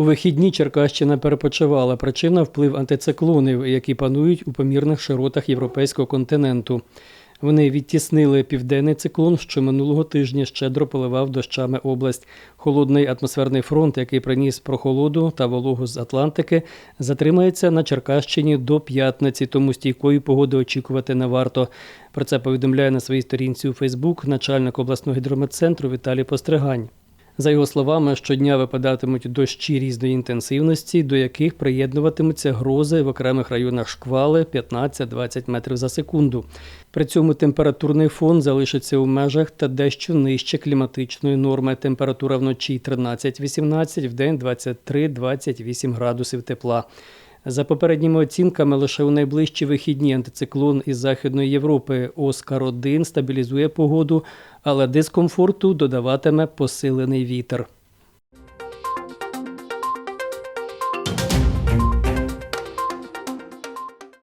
У вихідні Черкащина перепочивала. Причина вплив антициклонів, які панують у помірних широтах європейського континенту. Вони відтіснили південний циклон, що минулого тижня щедро поливав дощами область. Холодний атмосферний фронт, який приніс прохолоду та вологу з Атлантики, затримається на Черкащині до п'ятниці, тому стійкої погоди очікувати не варто. Про це повідомляє на своїй сторінці у Фейсбук начальник обласного гідрометцентру Віталій Постригань. За його словами, щодня випадатимуть дощі різної інтенсивності, до яких приєднуватимуться грози в окремих районах шквали 15-20 метрів за секунду. При цьому температурний фон залишиться у межах та дещо нижче кліматичної норми. Температура вночі 13-18, вдень 23-28 градусів тепла. За попередніми оцінками, лише у найближчі вихідні антициклон із Західної Європи Оскар-1 стабілізує погоду, але дискомфорту додаватиме посилений вітер.